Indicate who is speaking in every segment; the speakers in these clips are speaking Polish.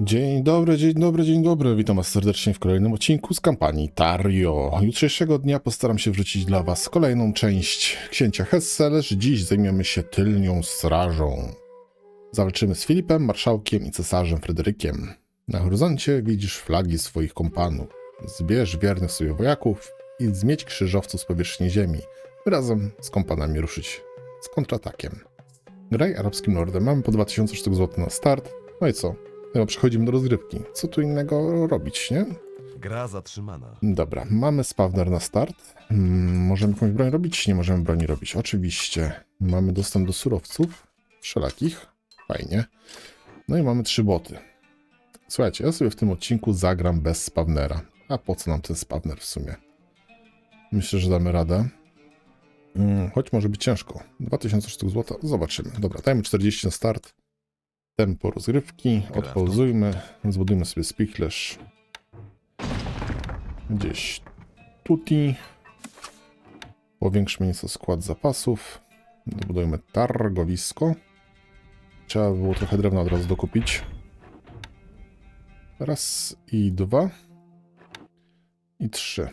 Speaker 1: Dzień dobry, dzień dobry, dzień dobry. Witam Was serdecznie w kolejnym odcinku z kampanii Tario. Jutrzejszego dnia postaram się wrzucić dla Was kolejną część księcia Hesse, lecz dziś zajmiemy się tylnią strażą. Zawalczymy z Filipem, marszałkiem i cesarzem Fryderykiem. Na horyzoncie widzisz flagi swoich kompanów. Zbierz wiernych sobie wojaków i zmieć krzyżowców z powierzchni ziemi, razem z kompanami ruszyć z kontratakiem. Graj arabskim lordem. Mamy po 2000 sztuk złota na start. No i co? Chyba przechodzimy do rozgrywki. Co tu innego robić, nie?
Speaker 2: Gra zatrzymana.
Speaker 1: Dobra, mamy spawner na start. Hmm, możemy jakąś broń robić? Nie możemy broni robić. Oczywiście. Mamy dostęp do surowców wszelakich. Fajnie. No i mamy trzy boty. Słuchajcie, ja sobie w tym odcinku zagram bez spawnera. A po co nam ten spawner w sumie? Myślę, że damy radę. Hmm, choć może być ciężko. 2000 sztuk złota. Zobaczymy. Dobra, dajmy 40 na start. Tempo rozgrywki. Odpauzujmy. Zbudujmy sobie spichlerz. Gdzieś tuti. Powiększmy nieco skład zapasów. Dobudujmy targowisko. Trzeba było trochę drewna od razu dokupić. Raz i dwa. I trzy.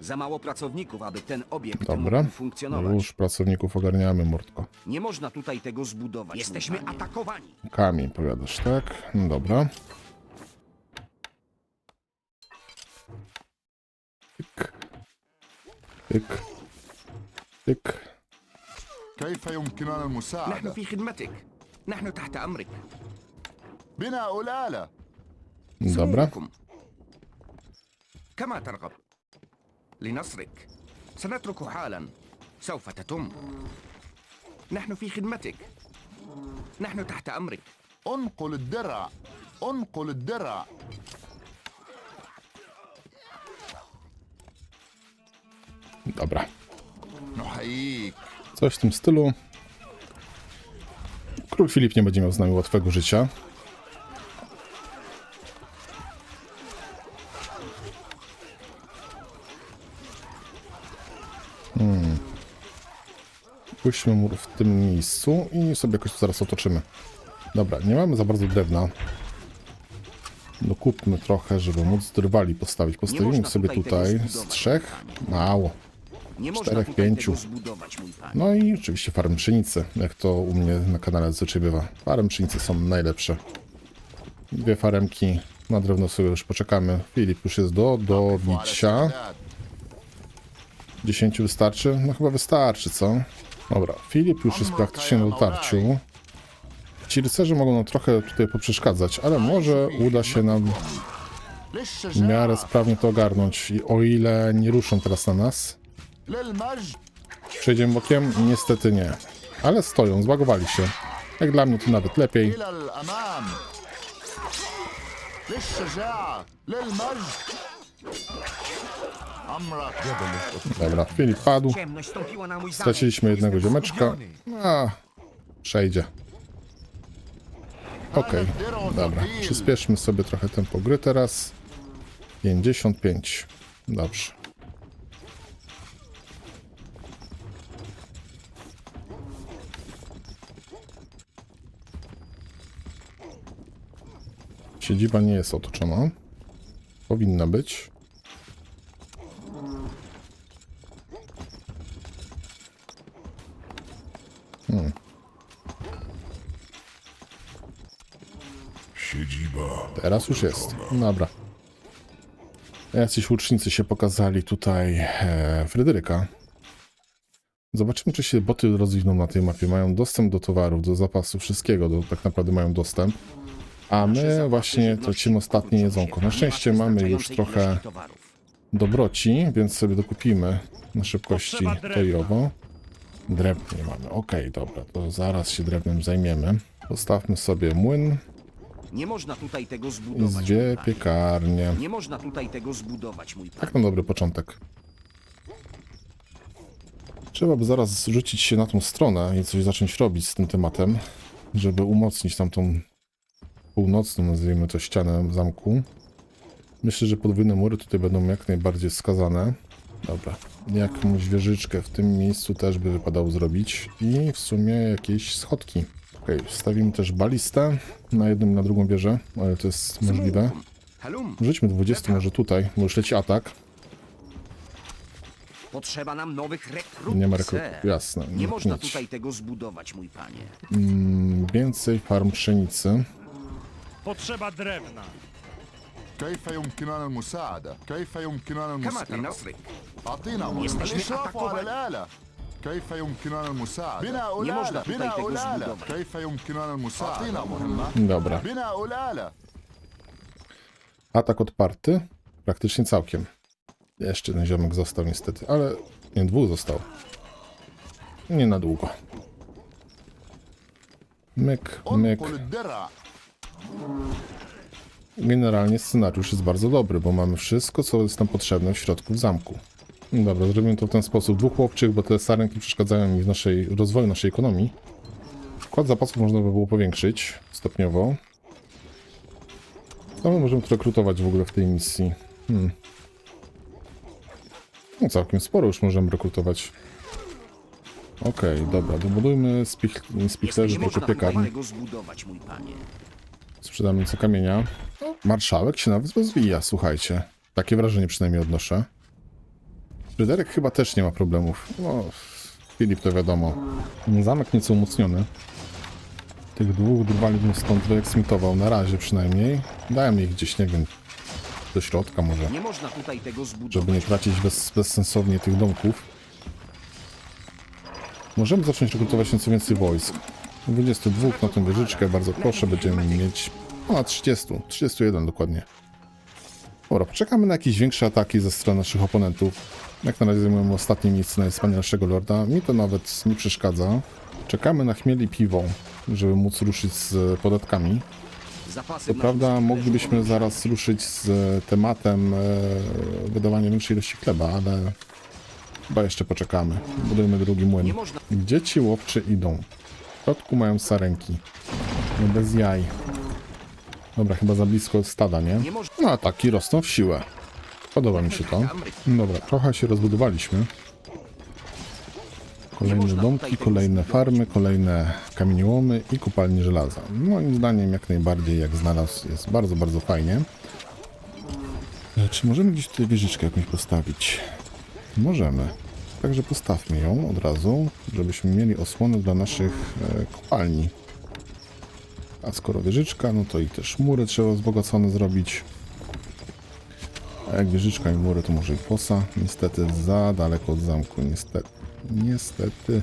Speaker 3: Za mało pracowników, aby ten obiekt
Speaker 1: Dobra.
Speaker 3: mógł funkcjonować.
Speaker 1: Już pracowników ogarniamy, mordko.
Speaker 3: Nie można tutaj tego zbudować. Jesteśmy
Speaker 1: tak.
Speaker 3: mój panie. atakowani.
Speaker 1: Kamień, powiadasz, tak? No Dobra. Tyk. Tyk. Tyk.
Speaker 4: كيف يمكننا
Speaker 3: نحن
Speaker 4: المساعدة؟
Speaker 3: في خدمتك. نحن تحت أمرك.
Speaker 4: بنا ألالة
Speaker 1: Dobra.
Speaker 3: سموكم. كما ترغب. لنصرك. سنترك حالا. سوف تتم. نحن في خدمتك. نحن تحت أمرك.
Speaker 4: انقل الدرع انقل الدرع
Speaker 1: Dobra.
Speaker 4: نحييك
Speaker 1: Coś w tym stylu. Król Filip nie będzie miał z nami łatwego życia. spuśćmy mur w tym miejscu i sobie jakoś to zaraz otoczymy. Dobra, nie mamy za bardzo drewna. No kupmy trochę, żeby móc drwali postawić. Postawimy sobie
Speaker 3: tutaj
Speaker 1: z trzech, mało, czterech, pięciu. No i oczywiście farm pszenicy, jak to u mnie na kanale zazwyczaj bywa. Farm pszenicy są najlepsze. Dwie faremki, na drewno sobie już poczekamy. Filip już jest do, do
Speaker 4: bicia.
Speaker 1: 10 wystarczy? No chyba wystarczy, co? Dobra, Filip już jest praktycznie na dotarciu. Ci rycerze mogą nam trochę tutaj poprzeszkadzać, ale może uda się nam w miarę sprawnie to ogarnąć. I o ile nie ruszą teraz na nas, przejdziemy bokiem? Niestety nie. Ale stoją, zbagowali się. Jak dla mnie to nawet lepiej. Dobra, Filip padł. Straciliśmy jednego ziomeczka. A, przejdzie. Okej, dobra. Przyspieszmy sobie trochę tempo gry teraz. 55. Dobrze. Siedziba nie jest otoczona. Powinna być. Teraz już jest. Dobra. Jacyś łucznicy się pokazali tutaj e, Fryderyka. Zobaczymy, czy się boty rozwiną na tej mapie. Mają dostęp do towarów, do zapasu, wszystkiego. Do, tak naprawdę mają dostęp. A my właśnie tracimy ostatnie jedzonko. Na szczęście mamy już trochę dobroci, więc sobie dokupimy na szybkości to i owo. Drewno nie mamy. Okej, dobra, to zaraz się drewnem zajmiemy. Postawmy sobie młyn
Speaker 3: Nie można tutaj tego zbudować. mój panie.
Speaker 1: piekarnie.
Speaker 3: Nie można tutaj tego zbudować, mój panie.
Speaker 1: Tak na dobry początek. Trzeba by zaraz rzucić się na tą stronę i coś zacząć robić z tym tematem, żeby umocnić tamtą północną, nazwijmy to, ścianę zamku. Myślę, że podwójne mury tutaj będą jak najbardziej wskazane. Dobra, jakąś wieżyczkę w tym miejscu też by wypadało zrobić i w sumie jakieś schodki. Okej, wstawimy też balistę na jedną i na drugą wieżę, o ile to jest możliwe.
Speaker 3: Halum,
Speaker 1: Rzućmy 20 może tutaj, bo już leci atak.
Speaker 3: potrzeba nam nowych rekrutów.
Speaker 1: Nie ma
Speaker 3: sir.
Speaker 1: rekrutów, jasne,
Speaker 3: Nie
Speaker 1: nie
Speaker 3: można
Speaker 1: mieć.
Speaker 3: tutaj tego zbudować, mój panie.
Speaker 1: Mm, Więcej farm pszenicy.
Speaker 2: Potrzeba drewna.
Speaker 4: كيف يمكننا المساعدة؟ كيف يمكننا
Speaker 3: Kamata
Speaker 4: المساعدة؟
Speaker 3: Nasryk.
Speaker 4: أعطينا
Speaker 3: Jesteśmy
Speaker 4: الإشراف على
Speaker 3: atakowani.
Speaker 4: الآلة كيف يمكننا المساعدة؟ بناء
Speaker 3: Nie można
Speaker 4: الآلة
Speaker 3: tutaj
Speaker 4: بناء
Speaker 3: tego
Speaker 4: الآلة
Speaker 3: zbudować.
Speaker 4: كيف يمكننا المساعدة؟ أعطينا مهمة
Speaker 1: Dobra.
Speaker 4: بناء الآلة
Speaker 1: Atak odparty? Praktycznie całkiem. Jeszcze jeden ziomek został niestety, ale nie, dwóch został. Nie na długo. Myk, myk.
Speaker 4: انقل الدرع
Speaker 1: Generalnie scenariusz jest bardzo dobry, bo mamy wszystko, co jest nam potrzebne w środku w zamku. No Dobra, zrobimy to w ten sposób. Dwóch chłopczych, bo te sarenki przeszkadzają mi w naszej rozwoju naszej ekonomii. Wkład zapasów można by było powiększyć stopniowo. Co my możemy rekrutować w ogóle w tej misji? Hmm. No całkiem sporo już możemy rekrutować. Okej, dobra, dobudujmy spich spichlerzy tylko piekarni.
Speaker 3: tego zbudować, mój panie.
Speaker 1: Sprzedamy co kamienia. No, marszałek się nawet rozwija, słuchajcie. Takie wrażenie przynajmniej odnoszę. Fryderyk chyba też nie ma problemów. No, Filip to wiadomo. Zamek nieco umocniony. Tych dwóch drwali bym stąd wyeksmitował, na razie przynajmniej. Dajmy ich gdzieś, nie wiem, do środka może,
Speaker 3: Nie można tutaj tego zbudować.
Speaker 1: żeby nie tracić bez, bezsensownie tych domków. Możemy zacząć rekrutować nieco więcej wojsk. 22 na tą wieżyczkę, bardzo proszę, będziemy mieć ponad 30, 31 dokładnie. Dobra, poczekamy na jakieś większe ataki ze strony naszych oponentów. Jak na razie zajmujemy ostatnie miejsce na wyspanie naszego lorda. Mi to nawet nie przeszkadza. Czekamy na chmiel i piwo, żeby móc ruszyć z podatkami. Co prawda moglibyśmy zaraz ruszyć z tematem e, wydawania większej ilości chleba, ale chyba jeszcze poczekamy. Budujmy drugi młyn.
Speaker 3: Nie można
Speaker 1: Gdzie ci łowczy idą? W środku mają sarenki. No bez jaj. Dobra, chyba za blisko stada, nie? No ataki rosną w siłę. Podoba mi się to. Dobra, trochę się rozbudowaliśmy. Kolejne domki, kolejne farmy, kolejne kamieniołomy i kopalnie żelaza. Moim zdaniem jak najbardziej jak znalazł jest bardzo, bardzo fajnie. E, Czy możemy gdzieś tutaj wieżyczkę jakąś postawić? Możemy. Także postawmy ją od razu, żebyśmy mieli osłonę dla naszych e, kopalni. A skoro wieżyczka, no to i też mury trzeba wzbogacone zrobić. A jak wieżyczka i mury, to może i fosa. Niestety za daleko od zamku, niestety. Niestety.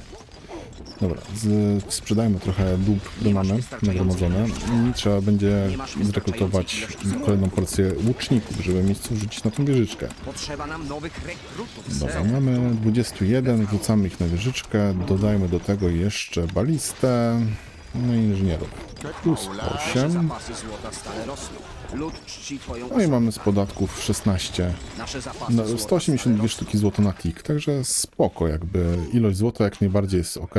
Speaker 1: Dobra, z, sprzedajmy trochę dóbr, które mamy nagromadzone i trzeba będzie zrekrutować kolejną porcję łuczników, żeby mieć co rzucić na tą wieżyczkę.
Speaker 3: Potrzeba nam nowych rekrutów.
Speaker 1: Dobra, mamy 21, wrzucamy ich na wieżyczkę, dodajmy do tego jeszcze balistę, no i inżynierów. Plus
Speaker 3: Nasze
Speaker 1: 8,
Speaker 3: zapasy złota stale rosną. Lud czci twoją
Speaker 1: no i mamy z podatków 16,
Speaker 3: Nasze zapasy
Speaker 1: no,
Speaker 3: złota
Speaker 1: 182
Speaker 3: stale
Speaker 1: sztuki złota na tik, także spoko, jakby ilość złota jak najbardziej jest ok.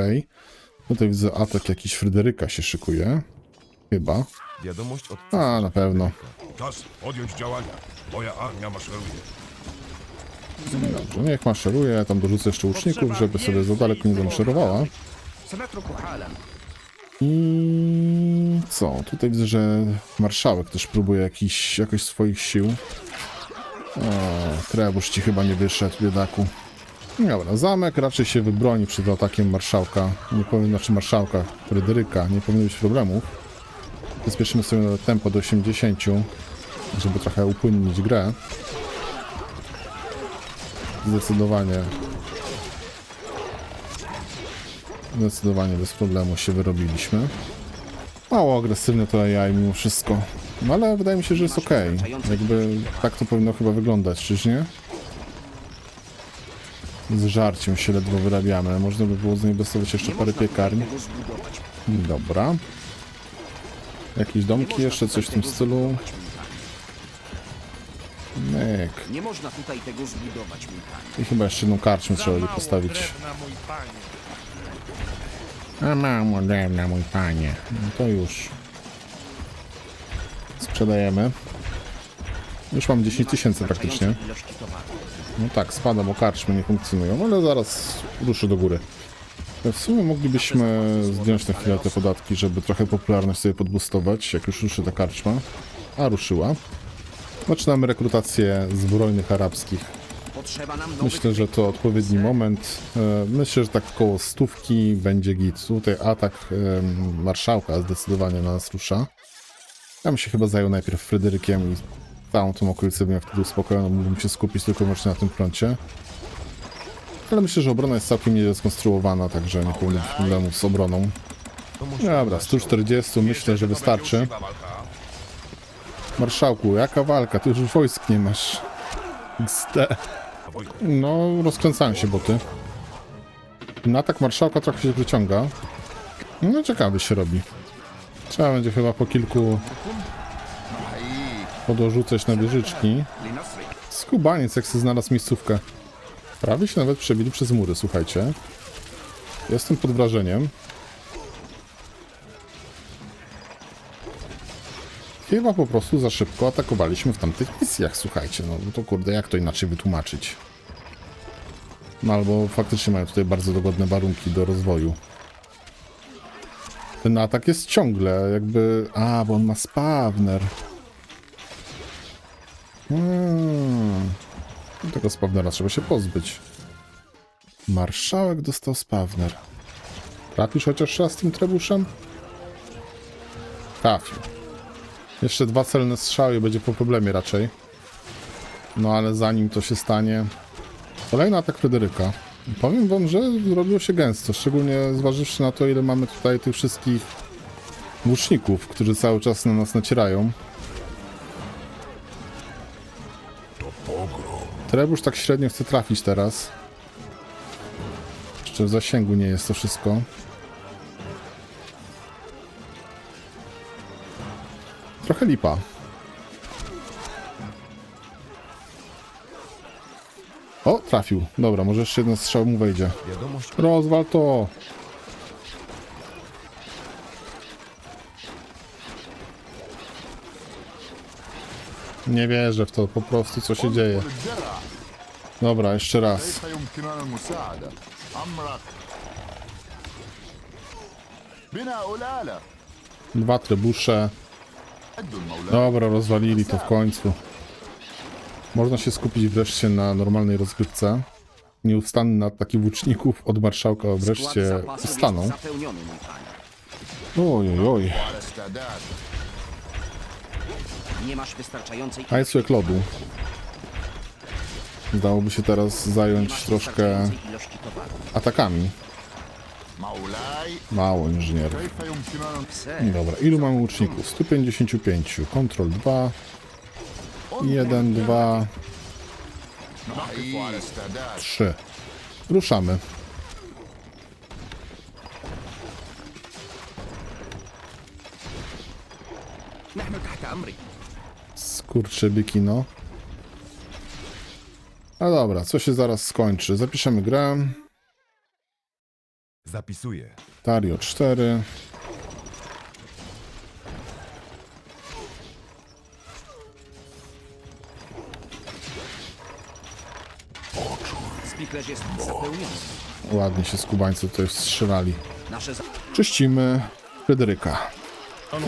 Speaker 1: Tutaj widzę atak jakiś Fryderyka się szykuje, chyba,
Speaker 5: Wiadomość od
Speaker 1: a na pewno.
Speaker 5: Czas podjąć działania. Moja armia maszeruje.
Speaker 1: Dobrze, niech maszeruje, tam dorzucę jeszcze łuczników, żeby sobie za daleko nie zamaszerowała. I co? Tutaj widzę, że marszałek też próbuje jakiś, jakoś swoich sił. O, trebusz ci chyba nie wyszedł, biedaku. Dobra, zamek raczej się wybroni przed atakiem marszałka. Nie powiem, znaczy marszałka Fryderyka. Nie powinno być problemów. Przyspieszymy sobie tempo do 80, żeby trochę upłynnić grę. Zdecydowanie Zdecydowanie bez problemu się wyrobiliśmy. Mało agresywne to AI mimo wszystko. No ale wydaje mi się, że jest ok. Jakby tak to powinno chyba wyglądać, czyż nie? Z żarciem się ledwo wyrabiamy. Można by było zainwestować jeszcze
Speaker 3: Nie
Speaker 1: parę
Speaker 3: można
Speaker 1: piekarni. Dobra. Jakieś domki jeszcze, coś w tym stylu. Myk.
Speaker 3: Nie można tutaj tego zbudować, mój panie.
Speaker 1: I chyba jeszcze jedną karczmę trzeba by postawić. A mało drewna, mój panie. No to już. Sprzedajemy. Już mam 10 tysięcy praktycznie. No tak, spada, bo karczmy nie funkcjonują, ale zaraz ruszy do góry. W sumie moglibyśmy zdjąć na chwilę te podatki, żeby trochę popularność sobie podbustować, jak już ruszy ta karczma. A ruszyła. Zaczynamy rekrutację zbrojnych arabskich. Myślę, że to odpowiedni moment. E, Myślę, że tak koło stówki będzie git. Tutaj atak em, marszałka zdecydowanie na nas rusza. Ja bym się chyba zajął najpierw Fryderykiem i całą tą okolicę bym wtedy uspokojony, mógłbym się skupić tylko wyłącznie na tym froncie. Ale myślę, że obrona jest całkiem nieźle skonstruowana, także nie powinno być problemów z obroną. Dobra, 140 myślę, że wystarczy. Marszałku, jaka walka? Ty już wojsk nie masz. XD. No, rozkręcają się boty. Na atak marszałka trochę się wyciąga. No, ciekawy się robi. Trzeba będzie chyba po kilku podorzucać na wieżyczki. Skubaniec jak sobie znalazł miejscówkę. Prawie się nawet przebili przez mury, słuchajcie. Jestem pod wrażeniem. Chyba po prostu za szybko atakowaliśmy w tamtych misjach, słuchajcie. No bo to kurde, jak to inaczej wytłumaczyć? No albo faktycznie mają tutaj bardzo dogodne warunki do rozwoju. Ten atak jest ciągle jakby... A, bo on ma spawner. Hmm. Tego spawnera trzeba się pozbyć. Marszałek dostał spawner. Trafisz chociaż raz tym trebuszem? Trafił. Jeszcze dwa celne strzały będzie po problemie raczej. No ale zanim to się stanie... Kolejny atak Fryderyka. Powiem wam, że zrobiło się gęsto, szczególnie zważywszy na to, ile mamy tutaj tych wszystkich łuczników, którzy cały czas na nas nacierają. Trebusz tak średnio chce trafić teraz. Jeszcze w zasięgu nie jest to wszystko. trochę lipa. O, trafił. Dobra, może jeszcze jeden strzał mu wejdzie. Rozwal to! Nie wierzę w to po prostu, co się dzieje. Dobra, jeszcze raz. Dwa trybusze. Dobra, rozwalili to w końcu. Można się skupić wreszcie na normalnej rozgrywce. Nieustanny ataki włóczników od marszałka wreszcie ustaną. Oj, oj,
Speaker 3: Nie masz wystarczającej...
Speaker 1: Lodu. Dałoby się teraz zająć troszkę atakami. Mało
Speaker 3: inżynierów.
Speaker 1: Dobra, ilu mamy łuczników? 155. Kontrol 2. 1, 2, 3. Ruszamy. Skurczybyki, no. No dobra, co się zaraz skończy. Zapiszemy grę.
Speaker 5: Zapisuję.
Speaker 1: Dario 4.
Speaker 3: Spichlerz jest zapełniony.
Speaker 1: Ładnie się skubańcy tutaj strzelali.
Speaker 3: Nasze za...
Speaker 1: Czyścimy Fryderyka.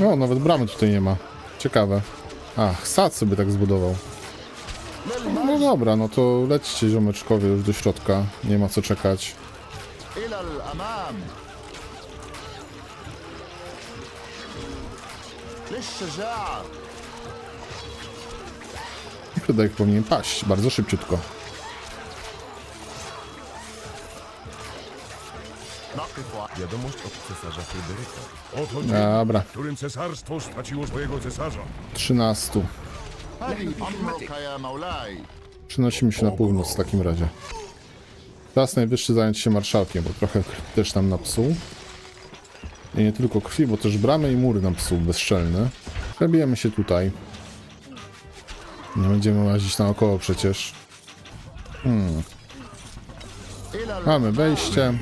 Speaker 1: O, nawet bramy tutaj nie ma. Ciekawe. Ach, sad sobie tak zbudował. No dobra, no to lećcie ziomeczkowie już do środka. Nie ma co czekać.
Speaker 4: إلى الأمام للشجاعة
Speaker 1: Fryderyk powinien paść bardzo szybciutko.
Speaker 4: نقف على
Speaker 5: Wiadomość od cesarza Fryderyka.
Speaker 2: Oto dzień,
Speaker 1: Dobra,
Speaker 2: w którym cesarstwo straciło swojego cesarza.
Speaker 1: 13.
Speaker 4: هذه أمرك يا مولاي
Speaker 1: Przenosimy się na północ w takim razie. Czas najwyższy zająć się marszałkiem, bo trochę krwi też nam napsuł. I nie tylko krwi, bo też bramy i mury nam psuł bezczelne. Przebijemy się tutaj. Nie będziemy łazić naokoło przecież.
Speaker 4: Hmm.
Speaker 1: Mamy wejście.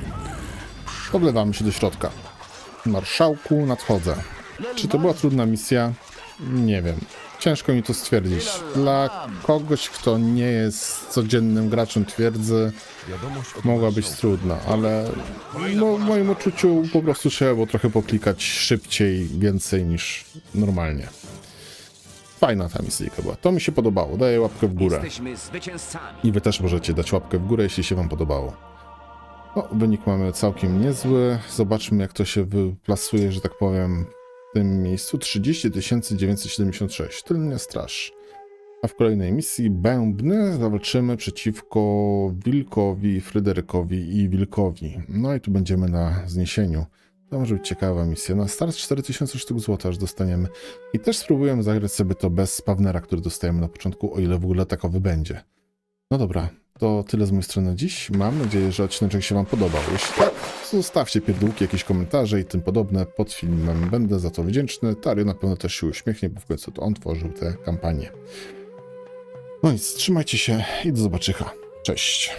Speaker 1: Podlewamy się do środka. Marszałku, nadchodzę. Czy to była trudna misja? Nie wiem. Ciężko mi to stwierdzić. Dla kogoś, kto nie jest codziennym graczem twierdzy, mogła być trudna, ale no, w moim odczuciu po prostu trzeba było trochę poklikać szybciej, więcej niż normalnie. Fajna ta misyjka była. To mi się podobało. Daję łapkę w górę. I wy też możecie dać łapkę w górę, jeśli się wam podobało. No, wynik mamy całkiem niezły. Zobaczmy, jak to się wyplasuje, że tak powiem, w tym miejscu. 30 976. Tylnia straż. A w kolejnej misji Bębny zawalczymy przeciwko Wilkowi, Fryderykowi i Wilkowi. No i tu będziemy na zniesieniu. To może być ciekawa misja. Na start 4000 sztuk złota aż dostaniemy. I też spróbujemy zagrać sobie to bez spawnera, który dostajemy na początku, o ile w ogóle takowy będzie. No dobra, to tyle z mojej strony dziś. Mam nadzieję, że odcinek się Wam podobał. Jeśli tak, zostawcie pierdółki, jakieś komentarze i tym podobne pod filmem. Będę za to wdzięczny. Tario na pewno też się uśmiechnie, bo w końcu to on tworzył tę kampanię. No nic, trzymajcie się i do zobaczycha. Cześć.